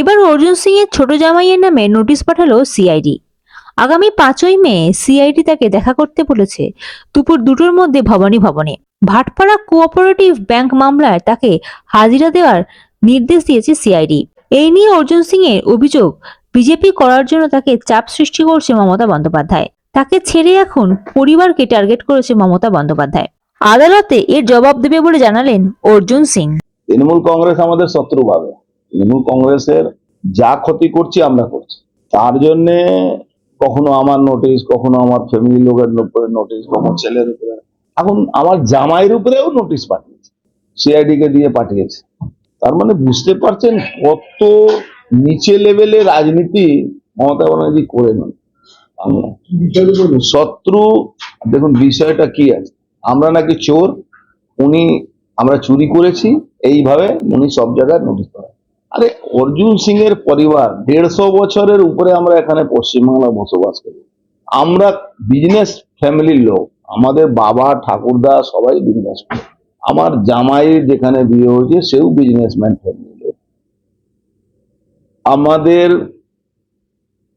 এবার অর্জুন সিং এর ছোট জামাইয়ের নামে নোটিশ পাঠালো সিআইডি আগামী পাঁচই মে সিআইডি তাকে দেখা করতে বলেছে। দুপুর দুটোর মধ্যে ভবানী ভবনে। ভাটপাড়া কোঅপারেটিভ ব্যাংক মামলায় তাকে হাজিরা দেওয়ার নির্দেশ দিয়েছে সিআইডি এই নিয়ে অর্জুন সিং এর অভিযোগ বিজেপি করার জন্য তাকে চাপ সৃষ্টি করছে মমতা বন্দ্যোপাধ্যায়। তাকে ছেড়ে এখন পরিবারকে টার্গেট করেছে মমতা বন্দ্যোপাধ্যায়। আদালতে এর জবাব দেবে বলে জানালেন অর্জুন সিং। তৃণমূল কংগ্রেস আমাদের শত্রু ভাবে। তৃণমূল কংগ্রেসের যা ক্ষতি করছি আমরা করছি। তার জন্য কখনো আমার নোটিশ কখনো আমার ফ্যামিলি লোকের উপরে নোটিশ কখনো ছেলের উপরে। এখন আমার জামাইয়ের উপরেও নোটিশ পাঠিয়েছে। সিআইডি কে দিয়ে পাঠিয়েছে। তার মানে বুঝতে পারছেন কত নিচে লেভেলে রাজনীতি মমতা ব্যানার্জি করে নেন। শত্রু, দেখুন বিষয়টা কি আছে। আমরা নাকি চোর, উনি আমরা চুরি করেছি, এইভাবে উনি সব জায়গায় নোটিশ করেন আরে অর্জুন সিং এর পরিবার দেড়শো বছরের উপরে আমরা এখানে পশ্চিমবাংলা বসবাস করি। আমরা বিজনেস ফ্যামিলির লোক। আমাদের বাবা, ঠাকুরদা সবাই বিজনেস আমার জামাই যেখানে বিয়ে হয়েছে, সেও বিজনেসম্যান ফ্যামিলি লোক। আমাদের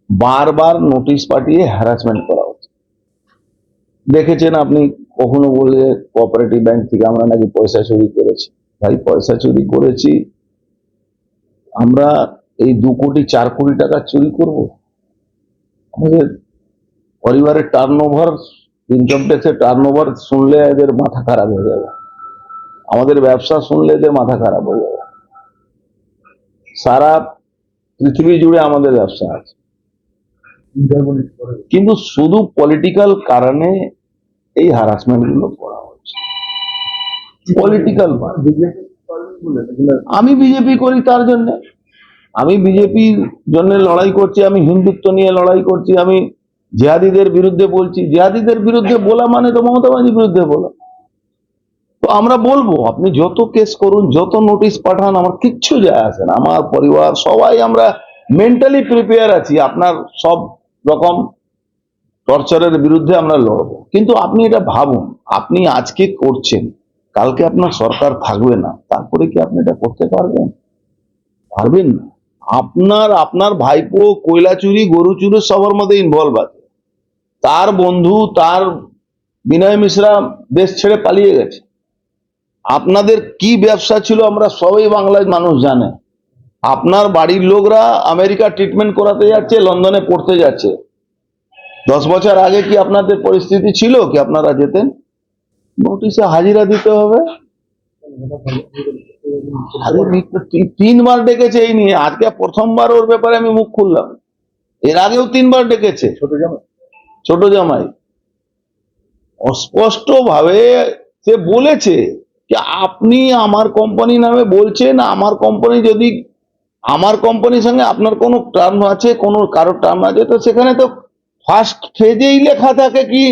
বারবার নোটিশ পাঠিয়ে হ্যারাসমেন্ট করা হচ্ছে। দেখেছেন আপনি কখনো বলে কোঅপারেটিভ ব্যাংক থেকে আমরা নাকি পয়সা চুরি করেছি? ভাই, পয়সা চুরি করেছি। আমরা এই দু কোটি, চার কোটি টাকা চুরি করব? আমাদের পরিবারের টার্ন ওভার ইনকাম ট্যাক্সের টার্ন ওভার শুনলে এদের মাথা খারাপ হয়ে যাবে। আমাদের ব্যবসা শুনলে এদের মাথা খারাপ হয়ে যাবে। সারা পৃথিবী জুড়ে আমাদের ব্যবসা আছে। কিন্তু শুধু পলিটিক্যাল কারণে এই হ্যারাসমেন্টগুলো করা হচ্ছে। পলিটিক্যাল আমি বিজেপি করি তার জন্য। আমি বিজেপির জন্য লড়াই করছি, আমি হিন্দুত্ব নিয়ে লড়াই করছি, আমি জিহাদিদের বিরুদ্ধে বলছি। জিহাদিদের বিরুদ্ধে বলা মানে তো মমতা ব্যানার্জির বিরুদ্ধে বলা। তো আমরা বলব, আপনি যত কেস করুন, যত নোটিশ পাঠান, আমার কিচ্ছু যায় আসে না। আমার পরিবার, সবাই আমরা মেন্টালি প্রিপেয়ার আছি, আপনার সব রকম টর্চারের বিরুদ্ধে আমরা লড়বো। কিন্তু আপনি এটা ভাবুন, আপনি আজকে করছেন। কালকে আপনার সরকার থাকবে না, তারপরে কি আপনি এটা করতে পারবেন? পারবেন না। আপনার আপনার ভাইপো কয়লা চুরি গরু চুরি সবার মধ্যে ইনভলভ আছে। তার বন্ধু, তার বিনয় মিশ্রা দেশ ছেড়ে পালিয়ে গেছে। আপনাদের কি ব্যবসা ছিল আমরা সবাই বাংলায় মানুষ জানে। আপনার বাড়ির লোকরা আমেরিকা ট্রিটমেন্ট করাতে যাচ্ছে, লন্ডনে পড়তে যাচ্ছে। দশ বছর আগে কি আপনাদের পরিস্থিতি ছিল, কি আপনারা যেতেন? নোটিশে হাজিরা দিতে হবে। তিনবার ডেকেছে এই নিয়ে। আজকে প্রথমবার ওর ব্যাপারে আমি মুখ খুললাম। এর আগেও তিনবার ডেকেছে। ছোট জামাই। ছোট জামাই। অস্পষ্ট ভাবে সে বলেছে যে আপনি আমার কোম্পানি নামে বলছেন আমার কোম্পানি যদি আমার কোম্পানির সঙ্গে আপনার কোনো টার্ম আছে কোনো কারোর টার্ম আছে তো সেখানে তো ফার্স্ট ফেজেই লেখা থাকে কি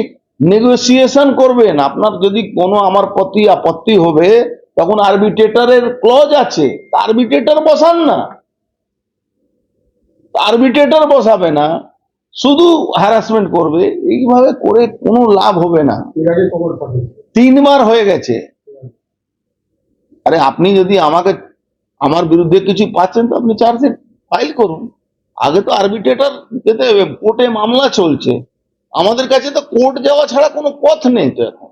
নেগোসিয়েশন করবেন। আপনার যদি কোনো আমার প্রতি আপত্তি হবে তখন আরবিট্রেটারের ক্লজ আছে। আরবিট্রেটার বসান না। আরবিট্রেটার বসাবে না। শুধু হ্যারাসমেন্ট করবে। এইভাবে করে কোনো লাভ হবে না। তিনবার হয়ে গেছে। আরে আপনি যদি আমাকে আমার বিরুদ্ধে কিছু পাচ্ছেন তো আপনি চার্জশিট ফাইল করুন। আগে তো আরবিট্রেটার যেতে হবে। কোর্টে মামলা চলছে। আমাদের কাছে তো কোর্ট যাওয়া ছাড়া কোনো পথ নেই তো এখন।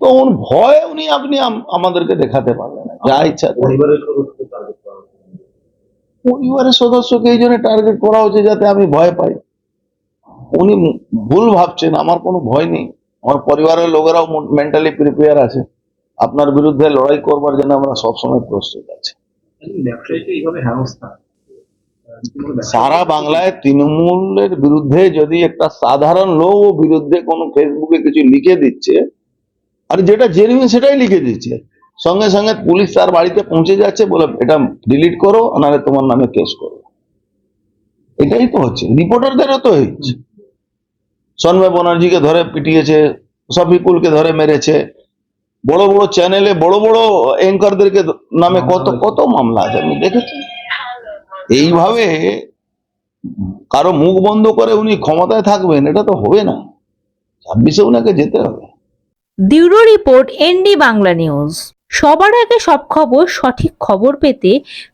তো ওর ভয় উনি আপনি আমাদেরকে দেখাতে পারবেন না যা ইচ্ছা পরিবারের সদস্যকে এই জন্য টার্গেট করা হচ্ছে যাতে আমি ভয় পাই। উনি ভুল ভাবছেন আমার কোনো ভয় নেই। আমার পরিবারের লোকেরাও মেন্টালি প্রিপেয়ার আছে। আপনার বিরুদ্ধে লড়াই করবার জন্য আমরা সবসময় প্রস্তুত আছি। ব্যবসায়ীকে এইভাবে হেনস্থা সারা বাংলায় তৃণমূলের বিরুদ্ধে যদি একটা সাধারণ লোক বিরুদ্ধে কোনো ফেসবুকে কিছু লিখে দিচ্ছে, আর যেটা জেনুইন সেটাই লিখে দিচ্ছে, সঙ্গে সঙ্গে পুলিশ তার বাড়িতে পৌঁছে যাচ্ছে বলে এটা ডিলিট করো, নাহলে তোমার নামে কেস করো। এটাই তো হচ্ছে রিপোর্টারদেরও তো হচ্ছে সন্ময় ব্যানার্জিকে ধরে পিটিয়েছে শফিকুলকে ধরে মেরেছে, বড় বড় চ্যানেলে বড় বড় অ্যাঙ্কারদেরকে নামে কত কত মামলা আছে, আমি দেখেছি। এইভাবে কারও মুখ বন্ধ করে উনি ক্ষমতায় থাকবেন, এটা তো হবে না। ছাব্বিশে উনাকে যেতে হবে। Bureau report, ND Bangla news. সবার আগে সব খবর, সঠিক খবর পেতে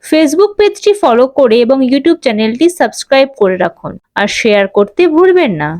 ফেসবুক পেজটি ফলো করে এবং ইউটিউব চ্যানেলটি সাবস্ক্রাইব করে রাখুন। আর শেয়ার করতে ভুলবেন না।